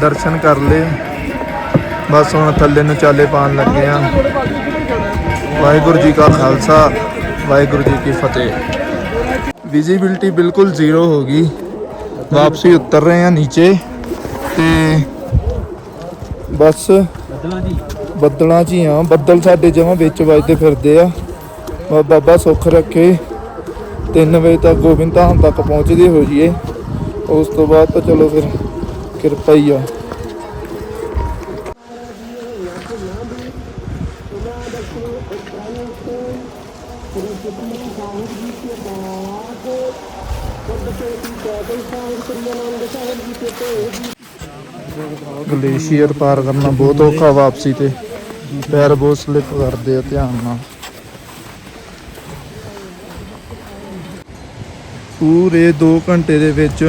ਦਰਸ਼ਨ ਕਰ ਲਏ। ਬਸ ਹੁਣ ਥੱਲੇ ਨੂੰ ਚਾਲੇ ਪਾਣ ਲੱਗੇ ਆ। ਵਾਹਿਗੁਰੂ ਜੀ ਕਾ ਖਾਲਸਾ, ਵਾਹਿਗੁਰੂ ਜੀ ਕੀ ਫਤਿਹ। ਵਿਜ਼ਿਬਿਲਟੀ ਬਿਲਕੁਲ ਜ਼ੀਰੋ ਹੋ ਗਈ। ਵਾਪਸੀ ਉਤਰ ਰਹੇ ਆ ਨੀਚੇ ਤੇ ਬਸ ਬੱਦਲਾਂ 'ਚ ਹੀ ਆ। ਬੱਦਲ ਸਾਡੇ ਜਮਾਂ ਵਿੱਚ ਵੱਜਦੇ ਫਿਰਦੇ ਆ। ਬਾਬਾ ਸੁੱਖ ਰੱਖੇ। 3 ਵਜੇ ਤੱਕ ਗੋਬਿੰਦ ਧਾਮ ਤੱਕ ਪਹੁੰਚਦੇ ਹੋ ਜੀਏ ਉਸ ਤੋਂ ਬਾਅਦ ਤਾਂ ਚਲੋ ਫਿਰ ਕਿਰਪਾ ਹੀ ਆ। ਗਲੇਸ਼ੀਅਰ ਪਾਰ ਕਰਨਾ ਬਹੁਤ ਔਖਾ ਵਾਪਸੀ ਤੇ। ਪੈਰ ਬਹੁਤ ਸਲਿਪ ਕਰਦੇ ਆ ਧਿਆਨ ਨਾਲ। ਪੂਰੇ 2 ਘੰਟੇ ਦੇ ਵਿੱਚ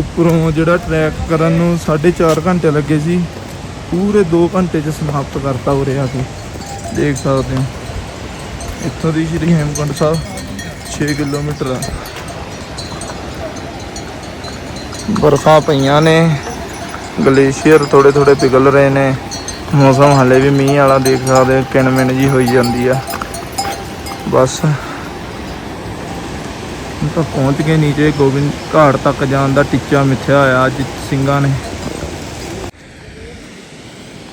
ਉੱਪਰੋਂ ਜਿਹੜਾ ਟਰੈਕ ਕਰਨ ਨੂੰ 4.5 ਘੰਟੇ ਲੱਗੇ ਸੀ, ਪੂਰੇ 2 ਘੰਟੇ ਚ ਸਮਾਪਤ ਕਰਤਾ ਹੋ ਰਿਹਾ ਸੀ ਦੇਖ ਸਕਦੇ ਹੋ। ਇੱਥੋਂ ਦੀ ਸ਼੍ਰੀ ਹੇਮਕੁੰਟ ਸਾਹਿਬ 6 ਕਿਲੋਮੀਟਰ ਆ। ਬਰਫਾਂ ਪਈਆਂ ਨੇ, ਗਲੇਸ਼ੀਅਰ ਥੋੜੇ ਥੋੜੇ ਪਿਘਲ ਰਹੇ ਨੇ। ਮੌਸਮ ਹਲੇ ਵੀ ਮੀਂਹ ਵਾਲਾ, ਦੇਖ ਸਕਦੇ ਹੋ, ਕਿਣਮਿਣ ਜੀ ਹੋਈ ਜਾਂਦੀ ਆ। ਬਸ। ਤਾਂ ਪਹੁੰਚ ਗਏ ਨੀਚੇ, ਗੋਬਿੰਦ ਘਾਟ ਤੱਕ ਜਾਣ ਦਾ ਟੀਚਾ ਮਿੱਥਿਆ ਹੋਇਆ ਅੱਜ ਸਿੰਘਾਂ ਨੇ।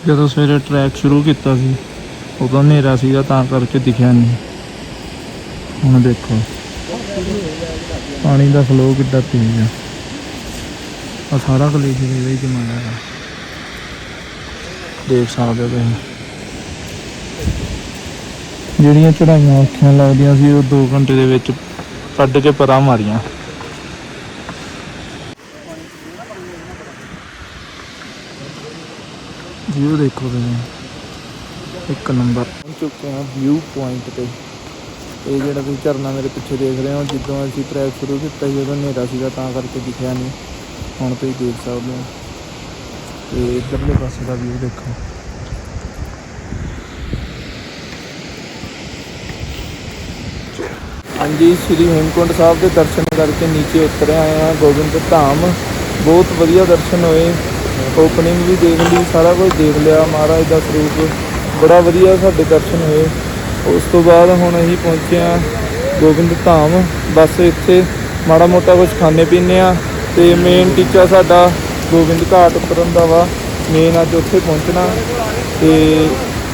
ਜਦੋਂ ਸਵੇਰੇ ਟਰੈਕ ਸ਼ੁਰੂ ਕੀਤਾ ਸੀ, ਉਦੋਂ ਹਨੇਰਾ ਸੀਗਾ, ਤਾਂ ਕਰਕੇ ਦਿਖਿਆ ਨਹੀਂ। ਹੁਣ ਦੇਖੋ, ਪਾਣੀ ਦਾ ਫਲੋ ਕਿੱਦਾਂ ਤੇਜ਼ ਆ। ਆ ਸਾਰਾ ਕਲੇਸ਼ ਦੇ ਵਿੱਚ ਜਮਾਇਆ ਹੈ ਦੇਖ ਸਕਦੇ ਹੋ ਤੁਸੀਂ। ਜਿਹੜੀਆਂ ਚੜਾਈਆਂ ਔਖੀਆਂ ਲੱਗਦੀਆਂ ਸੀ, ਉਹ 2 ਘੰਟੇ ਦੇ ਵਿੱਚ ਛੱਡ ਕੇ ਪਰਾਂ ਮਾਰੀਆਂ। ਵਿਊ ਦੇਖੋ ਤੁਸੀਂ। ਇੱਕ ਨੰਬਰ ਚੁੱਕੇ ਹਾਂ ਵਿਊ ਪੁਆਇੰਟ ਤੇ। ਇਹ ਜਿਹੜਾ ਤੁਸੀਂ ਝਰਨਾ ਮੇਰੇ ਪਿੱਛੇ ਦੇਖ ਰਹੇ ਹੋ, ਜਦੋਂ ਅਸੀਂ ਟਰੈਕ ਸ਼ੁਰੂ ਕੀਤਾ ਸੀ, ਉਦੋਂ ਹਨੇਰਾ ਸੀਗਾ, ਤਾਂ ਕਰਕੇ ਦਿਖਿਆ ਨਹੀਂ। ਹੁਣ ਤੁਸੀਂ ਦੇਖ ਸਕਦੇ ਹੋ। ਤੇ ਇਧਰਲੇ ਪਾਸੇ ਦਾ ਵਿਊ ਦੇਖੋ। ਹਾਂਜੀ, ਸ੍ਰੀ ਹੇਮਕੁੰਟ ਸਾਹਿਬ ਦੇ ਦਰਸ਼ਨ ਕਰਕੇ ਨੀਚੇ ਉਤਰ ਆਏ ਆ ਗੋਬਿੰਦ ਧਾਮ, ਬਹੁਤ ਵਧੀਆ ਦਰਸ਼ਨ ਹੋਏ। ਓਪਨਿੰਗ ਵੀ ਦੇਖ ਲਈ, ਸਾਰਾ ਕੁਝ ਦੇਖ ਲਿਆ। ਮਹਾਰਾਜ ਦਾ ਸਰੂਪ ਬੜਾ ਵਧੀਆ ਸਾਡੇ ਦਰਸ਼ਨ ਹੋਏ। ਉਸ ਤੋਂ ਬਾਅਦ ਹੁਣ ਅਸੀਂ ਪਹੁੰਚੇ ਆ ਗੋਬਿੰਦ ਧਾਮ। ਬਸ ਇੱਥੇ ਮਾੜਾ ਮੋਟਾ ਕੁਝ ਖਾਣੇ ਪੀਣੇ ਆ ਤੇ ਮੇਨ ਟੀਚਾ ਸਾਡਾ ਗੋਬਿੰਦ ਘਾਟ ਉਤਰਨ ਦਾ ਵਾ। ਮੇਨ ਅੱਜ ਉੱਥੇ ਪਹੁੰਚਣਾ ਤੇ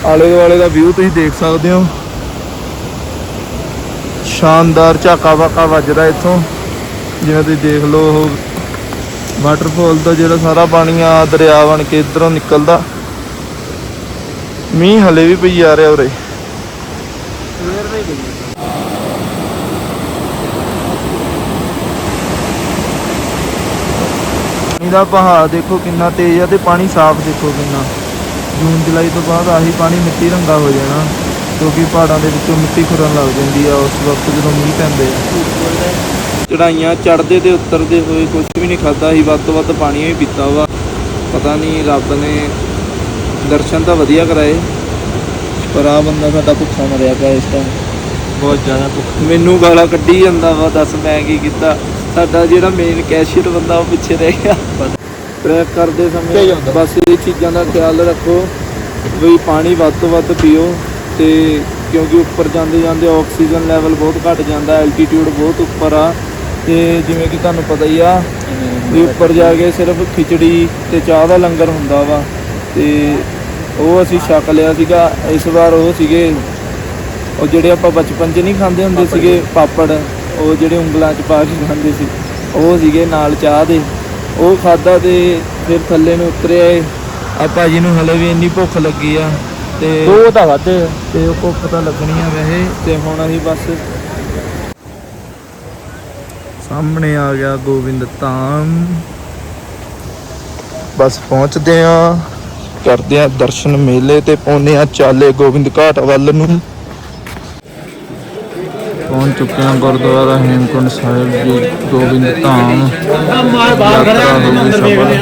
ਆਲੇ ਦੁਆਲੇ ਦਾ ਵਿਊ ਤੁਸੀਂ ਦੇਖ ਸਕਦੇ ਹੋ। ਸ਼ਾਨਦਾਰ ਝਾਕਾ ਵਾਕਾ ਵੱਜਦਾ ਇੱਥੋਂ। ਜਿਵੇਂ ਤੁਸੀਂ ਦੇਖ ਲਓ, ਉਹ ਵਾਟਰਫਾਲ ਦਾ ਜਿਹੜਾ ਸਾਰਾ ਪਾਣੀ ਆ, ਦਰਿਆ ਬਣ ਕੇ ਇਧਰੋਂ ਨਿਕਲਦਾ। ਮੀਂਹ ਹਲੇ ਵੀ ਪਈ ਆ ਰਿਹਾ ਉਰੇ। ਪਾਣੀ ਦਾ ਬਹਾਅ ਦੇਖੋ ਕਿੰਨਾ ਤੇਜ਼ ਆ ਤੇ ਪਾਣੀ ਸਾਫ਼ ਦੇਖੋ ਕਿੰਨਾ। ਜੂਨ ਜੁਲਾਈ ਤੋਂ ਬਾਅਦ ਆਹੀ ਪਾਣੀ ਮਿੱਟੀ ਰੰਗਾ ਹੋ ਜਾਣਾ। ਕਿਉਂਕਿ ਪਹਾੜਾਂ ਦੇ ਵਿੱਚੋਂ ਮਿੱਟੀ ਖੁਰਨ ਲੱਗ ਜਾਂਦੀ ਆ ਉਸ ਵਕਤ ਜਦੋਂ ਮੀਂਹ ਪੈਂਦੇ। ਆ ਚੜਾਈਆਂ ਚੜਦੇ ਤੇ ਉਤਰਦੇ ਹੋਏ ਕੁਝ ਵੀ ਨਹੀਂ ਖਾਦਾ ਸੀ ਵੱਧ ਤੋਂ ਵੱਧ ਪਾਣੀ ਹੀ ਪੀਤਾ ਵਾ। ਪਤਾ ਨਹੀਂ ਰੱਬ ਨੇ ਦਰਸ਼ਨ ਤਾਂ ਵਧੀਆ ਕਰਾਏ ਪਰ ਆ ਬੰਦਾ ਸਾਡਾ ਭੁੱਖਾ ਮਰਿਆ ਪਿਆ ਇਸ ਟਾਈਮ ਬਹੁਤ ਜ਼ਿਆਦਾ ਭੁੱਖ। ਮੈਨੂੰ ਗਾਲਾਂ ਕੱਢੀ ਜਾਂਦਾ ਵਾ ਦੱਸ ਮੈਂ ਕੀ ਕੀਤਾ? ਸਾਡਾ ਜਿਹੜਾ ਮੇਨ ਕੈਸ਼ੀਅਰ ਬੰਦਾ ਉਹ ਪਿੱਛੇ ਰਹਿ ਗਿਆ। ਟਰੈਕ ਕਰਦੇ ਸਮੇਂ ਬਸ ਇਹ ਚੀਜ਼ਾਂ ਦਾ ਖਿਆਲ ਰੱਖੋ ਵੀ ਪਾਣੀ ਵੱਧ ਤੋਂ ਵੱਧ ਪੀਓ। ਤੇ ਕਿਉਂਕਿ ਉੱਪਰ ਜਾਂਦੇ ਜਾਂਦੇ ਆਕਸੀਜਨ ਲੈਵਲ ਬਹੁਤ ਘਟ ਜਾਂਦਾ ਐਲਟੀਟਿਊਡ ਬਹੁਤ ਉੱਪਰ ਆ। ਤੇ ਜਿਵੇਂ ਕਿ ਤੁਹਾਨੂੰ ਪਤਾ ਹੀ ਆ ਵੀ ਉੱਪਰ ਜਾ ਕੇ ਸਿਰਫ ਖਿਚੜੀ ਤੇ ਚਾਹ ਦਾ ਲੰਗਰ ਹੁੰਦਾ ਵਾ। ਤੇ ਉਹ ਅਸੀਂ ਛਕ ਲਿਆ ਸੀਗਾ ਇਸ ਵਾਰ ਉਹ ਸੀਗੇ ਉਹ ਜਿਹੜੇ ਆਪਾਂ ਬਚਪਨ 'ਚ ਨਹੀਂ ਖਾਂਦੇ ਹੁੰਦੇ ਸੀਗੇ ਪਾਪੜ ਉਹ ਜਿਹੜੇ ਉਂਗਲਾਂ 'ਚ ਪਾ ਕੇ ਖਾਂਦੇ ਸੀ ਉਹ ਸੀਗੇ ਨਾਲ ਚਾਹ ਦੇ। ਉਹ ਖਾਦਾ ਤੇ ਫਿਰ ਥੱਲੇ ਨੂੰ ਉਤਰਿਆ ਆ ਭਾਜੀ ਨੂੰ ਹਲੇ ਵੀ ਇੰਨੀ ਭੁੱਖ ਲੱਗੀ ਆ ਤੇ ਦੋ ਤਾਂ ਵਾਧੇ ਤੇ ਉਹ ਭੁੱਖ ਤਾਂ ਲੱਗਣੀ ਆ ਵੈਸੇ। ਤੇ ਹੁਣ ਅਸੀਂ ਬਸ ਸਾਹਮਣੇ ਆ ਗਿਆ ਗੋਬਿੰਦ ਧਾਮ। ਬਸ ਪਹੁੰਚਦੇ ਆ ਕਰਦੇ ਆ ਦਰਸ਼ਨ ਮੇਲੇ ਤੇ ਪਾਉਂਦੇ ਆ ਚਾਲੇ ਗੋਬਿੰਦ ਘਾਟ ਵੱਲ ਨੂੰ। ਪਹੁੰਚ ਚੁੱਕੇ ਹਾਂ ਗੁਰਦੁਆਰਾ ਹੇਮਕੁੰਟ ਸਾਹਿਬ ਜੀ ਗੋਬਿੰਦ ਧਾਮ। ਯਾਤਰਾ ਹੋ ਗਈ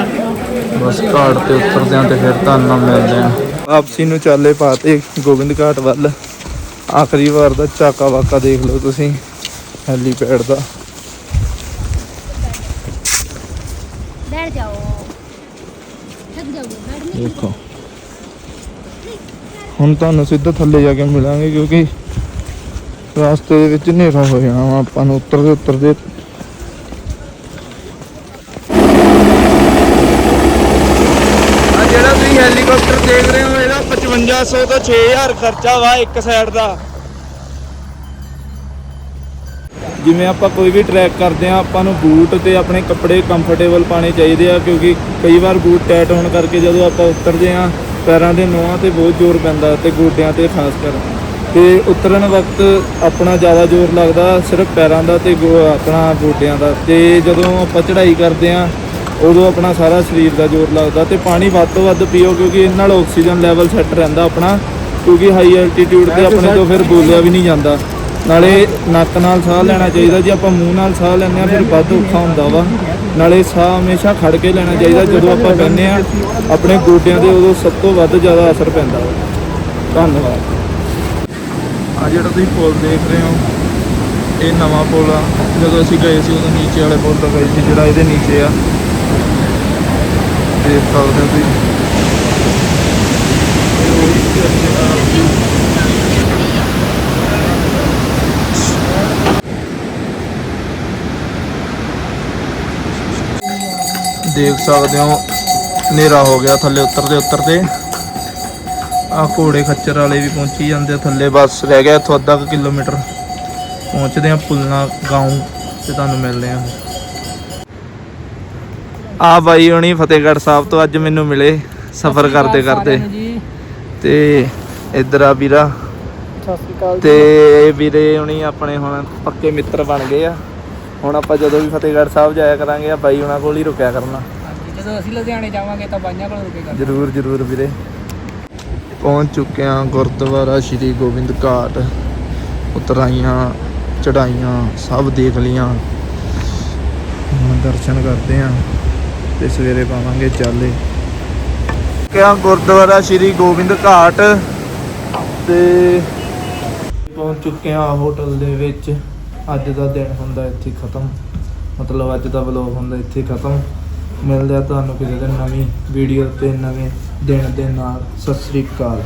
ਬਸ ਘਾਟ ਤੇ ਉਤਰਦੇ ਹਾਂ ਤੇ ਫਿਰ ਤੁਹਾਨੂੰ ਮਿਲਦੇ। ਹਾਂ ਵਾਪਸੀ ਨੂੰ ਚਾਲੇ ਪਾਤੇ ਗੋਬਿੰਦ ਘਾਟ ਵੱਲ। ਆਖਰੀ ਵਾਰ ਦਾ ਚਾਕਾ ਵਾਕਾ ਦੇਖ ਲਓ ਤੁਸੀਂ ਹੈਲੀਪੈਡ ਦਾ। ਦੇਖੋ। ਹੁਣ ਤੁਹਾਨੂੰ ਸਿੱਧਾ ਥੱਲੇ ਜਾ ਕੇ ਮਿਲਾਂਗੇ ਕਿਉਂਕਿ ਰਸਤੇ ਦੇ ਵਿੱਚ ਹਨੇਰਾ ਹੋ ਜਾਣਾ ਵਾ ਆਪਾਂ ਨੂੰ ਉੱਤਰਦੇ ਉੱਤਰਦੇ। ਆ ਜਿਹੜਾ ਤੁਸੀਂ ਹੈਲੀਕਾਪਟਰ ਦੇਖ ਰਹੇ 5500 ਤੋਂ 6000 ਖਰਚਾ ਵਾ ਇੱਕ ਸਾਈਡ ਦਾ। ਜਿਵੇਂ ਆਪਾਂ ਕੋਈ ਵੀ ਟਰੈਕ ਕਰਦੇ ਆ ਆਪਾਂ ਨੂੰ ਬੂਟ ਤੇ ਆਪਣੇ ਕੱਪੜੇ ਕੰਫਰਟੇਬਲ ਪਾਣੇ ਚਾਹੀਦੇ ਆ, ਕਿਉਂਕਿ ਕਈ ਵਾਰ ਬੂਟ ਟਾਈਟ ਹੋਣ ਕਰਕੇ ਜਦੋਂ ਆਪਾਂ ਉਤਰਦੇ ਆ ਪੈਰਾਂ ਦੇ ਨੋਹਾਂ ਤੇ ਬਹੁਤ ਜ਼ੋਰ ਪੈਂਦਾ ਤੇ ਗੋਡਿਆਂ ਤੇ ਖਾਸ ਕਰ। ਤੇ ਉਤਰਨ ਵਕਤ ਆਪਣਾ ਜ਼ਿਆਦਾ ਜ਼ੋਰ ਲੱਗਦਾ, ਸਿਰਫ ਪੈਰਾਂ ਦਾ ਤੇ ਗੋ- ਆਪਣਾ ਗੋਡਿਆਂ ਦਾ। ਤੇ ਜਦੋਂ ਆਪਾਂ ਚੜ੍ਹਾਈ ਕਰਦੇ ਆ ਉਦੋਂ ਆਪਣਾ ਸਾਰਾ ਸਰੀਰ ਦਾ ਜ਼ੋਰ ਲੱਗਦਾ ਤੇ ਪਾਣੀ ਵੱਧ ਤੋਂ ਵੱਧ ਪੀਓ ਕਿਉਂਕਿ ਇਹਦੇ ਨਾਲ ਆਕਸੀਜਨ ਲੈਵਲ ਸੈੱਟ ਰਹਿੰਦਾ ਆਪਣਾ, ਕਿਉਂਕਿ ਹਾਈ ਐਲਟੀਟਿਊਡ ਤੇ ਆਪਣੇ ਤੋਂ ਫਿਰ ਬੋਲਿਆ ਵੀ ਨਹੀਂ ਜਾਂਦਾ। ਨਾਲੇ ਨੱਕ ਨਾਲ ਸਾਹ ਲੈਣਾ ਚਾਹੀਦਾ, ਜੇ ਆਪਾਂ ਮੂੰਹ ਨਾਲ ਸਾਹ ਲੈਂਦੇ ਆ ਫਿਰ ਵੱਧ ਔਖਾ ਹੁੰਦਾ ਵਾ। ਨਾਲੇ ਸਾਹ ਹਮੇਸ਼ਾ ਖੜ ਕੇ ਲੈਣਾ ਚਾਹੀਦਾ, ਜਦੋਂ ਆਪਾਂ ਬਹਿੰਦੇ ਆ ਆਪਣੇ ਗੋਡਿਆਂ ਦੇ ਉਦੋਂ ਸਭ ਤੋਂ ਵੱਧ ਜ਼ਿਆਦਾ ਅਸਰ ਪੈਂਦਾ। ਵਾ ਧੰਨਵਾਦ। ਆ ਜਿਹੜਾ ਤੁਸੀਂ ਪੁਲ ਦੇਖ ਰਹੇ ਹੋ, ਇਹ ਨਵਾਂ ਪੁਲ ਆ। ਜਦੋਂ ਅਸੀਂ ਗਏ ਸੀ, ਉਦੋਂ ਨੀਚੇ ਵਾਲੇ ਪੁਲ ਤੋਂ ਗਏ ਸੀ, ਜਿਹੜਾ ਇਹਦੇ ਨੀਚੇ ਆ। ਦੇਖ ਸਕਦੇ ਹੋ ਤੁਸੀਂ। ਦੇਖ ਸਕਦੇ ਹੋ, ਹਨੇਰਾ ਹੋ ਗਿਆ ਥੱਲੇ ਉਤਰਦੇ ਉਤਰਦੇ ਆ ਘੋੜੇ ਖੱਚਰ ਵਾਲੇ ਵੀ ਪਹੁੰਚੀ ਜਾਂਦੇ ਆ ਥੱਲੇ, ਬਸ ਰਹਿ ਗਿਆ ਇੱਥੋਂ ਅੱਧਾ ਕੁ ਕਿਲੋਮੀਟਰ। ਪਹੁੰਚਦੇ ਆ ਪੁਲਨਾ ਗਾਉਂ ਤੇ ਤੁਹਾਨੂੰ ਮਿਲਦੇ ਆ। ਆ ਬਾਈ ਹੁਣੀ ਫਤਿਹਗੜ੍ਹ ਸਾਹਿਬ ਤੋਂ ਅੱਜ ਮੈਨੂੰ ਮਿਲੇ ਸਫ਼ਰ ਕਰਦੇ ਕਰਦੇ। ਤੇ ਇੱਧਰ ਆ ਵੀਰਾ। ਸਤਿ ਸ਼੍ਰੀ ਅਕਾਲ ਤੇ ਵੀਰੇ ਹੁਣੀ ਆਪਣੇ ਹੁਣ ਪੱਕੇ ਮਿੱਤਰ ਬਣ ਗਏ ਆ। ਹੁਣ ਆਪਾਂ ਜਦੋਂ ਵੀ ਫਤਿਹਗੜ੍ਹ ਸਾਹਿਬ ਜਾਇਆ ਕਰਾਂਗੇ ਆ ਬਾਈ ਹੁਣਾਂ ਕੋਲ ਹੀ ਰੁਕਿਆ ਕਰਨਾ। ਜਦੋਂ ਅਸੀਂ ਲੁਧਿਆਣੇ ਜਾਵਾਂਗੇ ਤਾਂ ਬਾਈਆਂ ਕੋਲ ਰੁਕੇਗਾ ਜਰੂਰ ਜਰੂਰ ਵੀਰੇ। ਪਹੁੰਚ ਚੁੱਕੇ ਹਾਂ ਗੁਰਦੁਆਰਾ ਸ਼੍ਰੀ ਗੋਬਿੰਦ ਘਾਟ। ਉਤਰਾਈਆਂ ਚੜਾਈਆਂ ਸਭ ਦੇਖ ਲੀਆਂ ਹੁਣ ਦਰਸ਼ਨ ਕਰਦੇ ਹਾਂ। ਤੇ ਸਵੇਰੇ ਪਾਵਾਂਗੇ ਚਾਲੇ। ਕਿਹਾ ਗੁਰਦੁਆਰਾ ਸ਼੍ਰੀ ਗੋਬਿੰਦ ਘਾਟ ਤੇ ਪਹੁੰਚ ਚੁੱਕੇ ਹਾਂ ਹੋਟਲ ਦੇ ਵਿੱਚ। ਅੱਜ ਦਾ ਦਿਨ ਹੁੰਦਾ ਇੱਥੇ ਖਤਮ। ਮਤਲਬ ਅੱਜ ਦਾ ਵਲੋਗ ਹੁੰਦਾ ਇੱਥੇ ਖਤਮ। ਮਿਲਦੇ ਆ ਤੁਹਾਨੂੰ ਕਿਸੇ ਦਿਨ ਨਵੀਂ ਵੀਡੀਓ ਤੇ ਨਵੇਂ ਦਿਨ ਦੇ ਨਾਲ। ਸਤਿ ਸ੍ਰੀ ਅਕਾਲ।